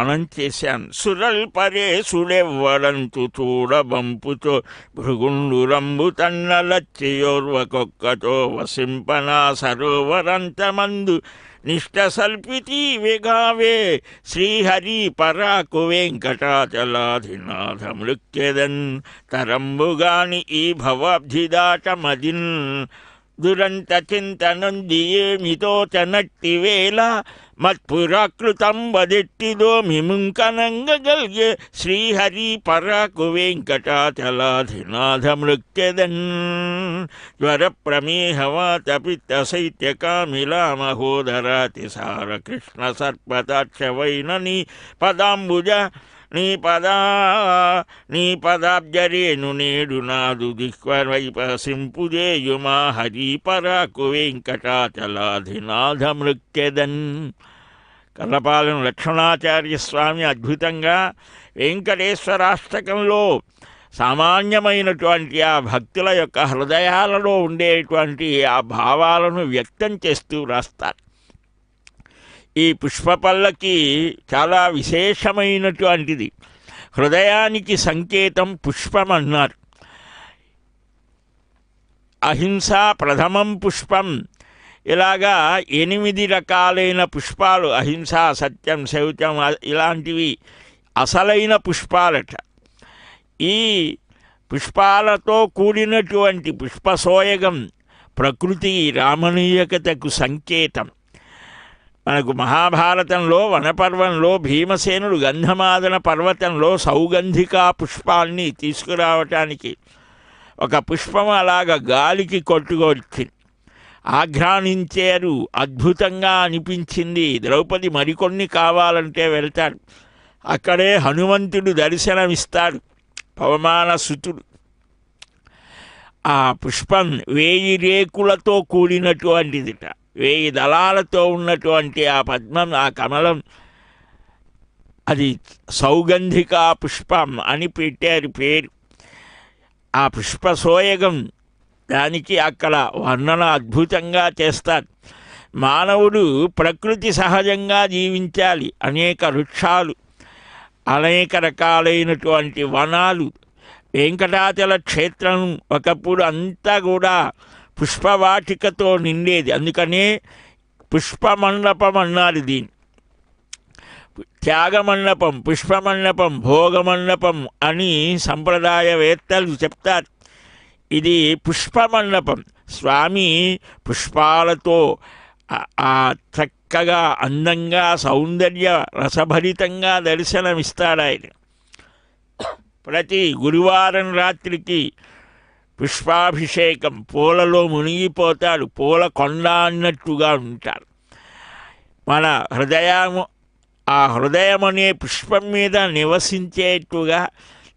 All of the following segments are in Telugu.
దానం చేశాను. సురల్ సురల్పరేశుడెవ్వడంతు చూడబంపుతో భృగుండు రంబు తన్నలచ్చియోర్వకొక్కతో వసింపనా సరోవరంతమందు నిష్ట సల్పితి విగావే శ్రీహరి పరాకు వెంకటాచలాధినాథ మృక్యదన్ తరంబుగాని ఈ భవాబ్ధిదాటమదిన్. దురంత చింతనందియేమితో చనట్టి వేళ మత్పురాకృతం వదెట్టిదో మిముంకనంగగల్గే శ్రీహరి పరాకు వెంకటాచలాధినాథ మృక్యదన్ జ్వర ప్రమేహవాత పిత్త శైత్య కామిలా మహోదరాతిసార కృష్ణ సర్పతాక్ష వైనని పదాంబుజ నీ పదా నీ పదాబ్జరేను నేడు నాదు దిక్వైపసింపుజేయుమా హరి పరాకు వెంకటాచలాధినాథ మృక్యదన్ కల్లపాలెం లక్ష్మణాచార్య స్వామి అద్భుతంగా వెంకటేశ్వరాష్టకంలో సామాన్యమైనటువంటి ఆ భక్తుల యొక్క హృదయాలలో ఉండేటువంటి ఆ భావాలను వ్యక్తం చేస్తూ రాస్తారు. ఈ పుష్పపల్లకి చాలా విశేషమైనటువంటిది. హృదయానికి సంకేతం పుష్పం అన్నారు అహింస ప్రథమం పుష్పం. ఇలాగా ఎనిమిది రకాలైన పుష్పాలు అహింస సత్యం శౌచం ఇలాంటివి అసలైన పుష్పాలట. ఈ పుష్పాలతో కూడినటువంటి పుష్పసోయగం ప్రకృతి రామణీయకతకు సంకేతం. మనకు మహాభారతంలో వనపర్వంలో భీమసేనుడు గంధమాదన పర్వతంలో సౌగంధికా పుష్పాల్ని తీసుకురావటానికి ఒక పుష్పం అలాగ గాలికి కొట్టుకొచ్చింది ఆఘ్రానించారు అద్భుతంగా అనిపించింది. ద్రౌపది మరికొన్ని కావాలంటే వెళ్తాడు. అక్కడే హనుమంతుడు దర్శనమిస్తాడు. పవమాన సుతుడు. ఆ పుష్పం వేయి రేకులతో కూడినటువంటిదిట. వేయి దళాలతో ఉన్నటువంటి ఆ పద్మం ఆ కమలం అది సౌగంధిక పుష్పం అని పెట్టారు పేరు. ఆ పుష్ప సోయగం దానికి అక్కడ వర్ణన అద్భుతంగా చేస్తారు. మానవుడు ప్రకృతి సహజంగా జీవించాలి అనేక వృక్షాలు అనేక రకాలైనటువంటి వనాలు వెంకటాచల క్షేత్రం ఒకప్పుడు అంతా కూడా పుష్పవాటికతో నిండేది. అందుకనే పుష్పమండపం అన్నారు దీన్ని. త్యాగమండపం పుష్పమండపం భోగమండపం అని సంప్రదాయవేత్తలు చెప్తారు. ఇది పుష్పమండపం. స్వామి పుష్పాలతో ఆ- చక్కగా అందంగా సౌందర్య రసభరితంగా దర్శనమిస్తాడు ఆయన ప్రతి గురువారం రాత్రికి పుష్పాభిషేకం పూలలో మునిగిపోతాడు పూల కొండ అన్నట్టుగా ఉంటారు. మన హృదయము ఆ హృదయం అనే పుష్పం మీద నివసించేట్టుగా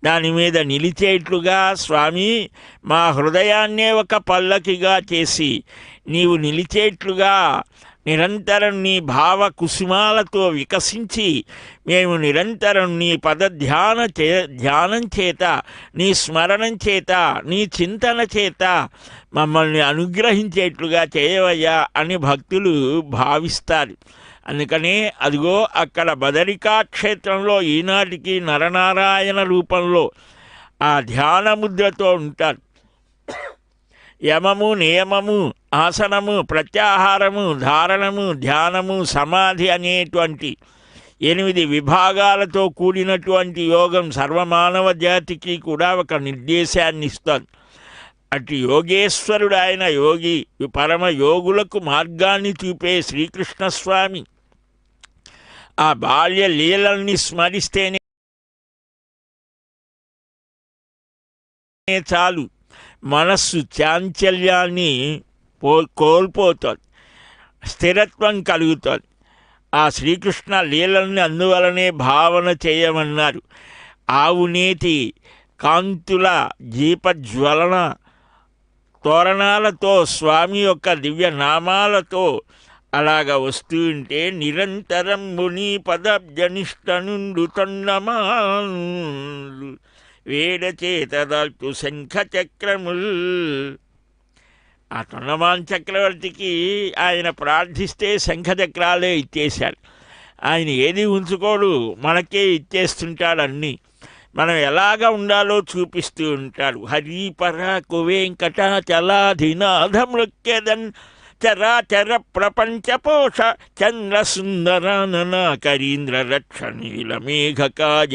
దాని మీద నిలిచేట్లుగా స్వామి మా హృదయాన్నే ఒక పల్లకిగా చేసి నీవు నిలిచేట్లుగా నిరంతరం నీ భావ కుసుమాలతో వికసించి మేము నిరంతరం నీ పద ధ్యాన చే ధ్యానం చేత నీ స్మరణం చేత నీ చింతన చేత మమ్మల్ని అనుగ్రహించేట్లుగా చేయవయ్యా అని భక్తులు భావిస్తారు. అందుకనే అదిగో అక్కడ బదరికా క్షేత్రంలో ఈనాటికి నరనారాయణ రూపంలో ఆ ధ్యాన ముద్రతో ఉంటారు. యమము నియమము ఆసనము ప్రత్యాహారము ధారణము ధ్యానము సమాధి అనేటువంటి ఎనిమిది విభాగాలతో కూడినటువంటి యోగం సర్వమానవ జాతికి కూడా ఒక నిర్దేశాన్ని ఇస్తుంది అటు యోగేశ్వరుడు ఆయన యోగి పరమ యోగులకు మార్గాన్ని చూపే శ్రీకృష్ణస్వామి ఆ బాల్య లీలల్ని స్మరిస్తేనే చాలు. మనస్సు చాంచల్యాన్ని పో కోల్పోతుంది. స్థిరత్వం కలుగుతుంది. ఆ శ్రీకృష్ణ లీలల్ని అందువలనే భావన చేయమన్నారు. ఆవునేతి కాంతుల దీపజ్వలన తోరణాలతో స్వామి యొక్క దివ్య నామాలతో అలాగ వస్తూ ఉంటే నిరంతరం ముని పదబ్జనిష్ట నుండు తొండమాలు వేడ చేతదాల్తు శంఖ చక్రముల్ ఆ తొండమాన్ చక్రవర్తికి ఆయన ప్రార్థిస్తే శంఖ చక్రాలే ఇచ్చేశాడు ఆయన ఏది ఉంచుకోడు మనకే ఇచ్చేస్తుంటాడు అన్నీ మనం ఎలాగ ఉండాలో చూపిస్తూ ఉంటాడు. హరిపర పర కువేంకట చరాచర ప్రపంచపోష పోష చంద్ర సుందరానన రక్ష నీల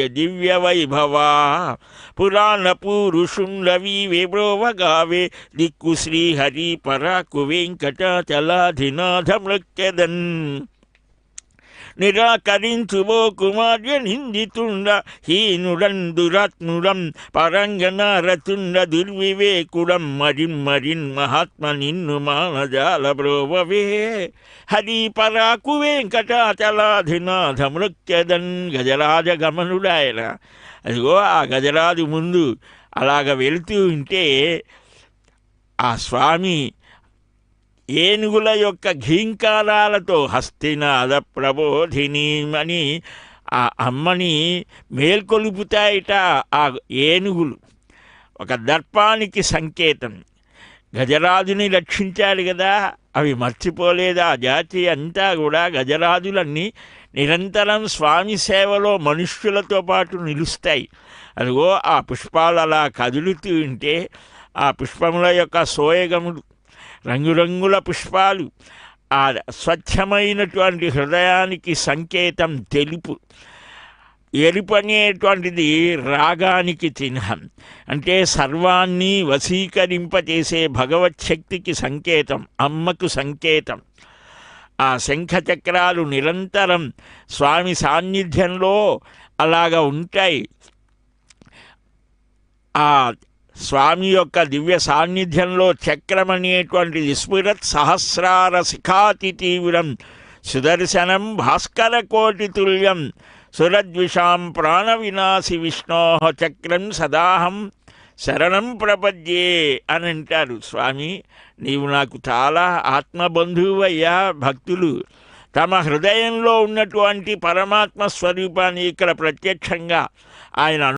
దివ్య వైభవా. పురాణ పూరుషుండవీ విభ్రోవగావే దిక్కు శ్రీహరి పరాకు వెంకటాచలాధినాథ మృత్యదన్ నిరాకరించువో కుమార్య నిందితుండ హీనుడం దురాత్ముడం పరంగనారతుండ దుర్వివేకుడం మరిన్ మరిన్ మహాత్మ నిన్ను మానజాల బ్రోవవే హరి పరాకు వెంకటాచలాధినాథ మృత్యదన్ గజరాజ గమనుడాయన అదిగో ఆ గజరాజు ముందు అలాగ వెళుతూ ఉంటే ఆ స్వామి ఏనుగుల యొక్క ఘీంకారాలతో హస్తినాద ప్రబోధిని అని ఆ అమ్మని మేల్కొలుపుతాయిట ఆ ఏనుగులు. ఒక దర్పానికి సంకేతం. గజరాజుని రక్షించాడు కదా అవి మర్చిపోలేదు? ఆ జాతి అంతా కూడా గజరాజులన్నీ నిరంతరం స్వామి సేవలో మనుష్యులతో పాటు నిలుస్తాయి. అదిగో ఆ పుష్పాలు అలా కదులుతూ ఉంటే ఆ పుష్పముల యొక్క సోయగములు రంగురంగుల పుష్పాలు. ఆ స్వచ్ఛమైనటువంటి హృదయానికి సంకేతం తెలుపు. ఎరుపు అనేటువంటిది రాగానికి చిహ్నం. అంటే సర్వాన్ని వశీకరింపచేసే భగవత్శక్తికి సంకేతం అమ్మకు సంకేతం. ఆ శంఖచక్రాలు నిరంతరం స్వామి సాన్నిధ్యంలో అలాగ ఉంటాయి. ఆ స్వామి యొక్క దివ్య సాన్నిధ్యంలో చక్రం అనేటువంటిది స్ఫురత్ సహస్రార శిఖాతి తీవ్రం సుదర్శనం భాస్కర కోటి తుల్యం సురద్విషాం ప్రాణ వినాశి విష్ణో చక్రం సదాహం శరణం ప్రపద్యే అని అంటారు స్వామి. నీవు నాకు చాలా ఆత్మబంధువయ్యా భక్తులు. తమ హృదయంలో ఉన్నటువంటి పరమాత్మ స్వరూపాన్ని ఇక్కడ ప్రత్యక్షంగా ఆయన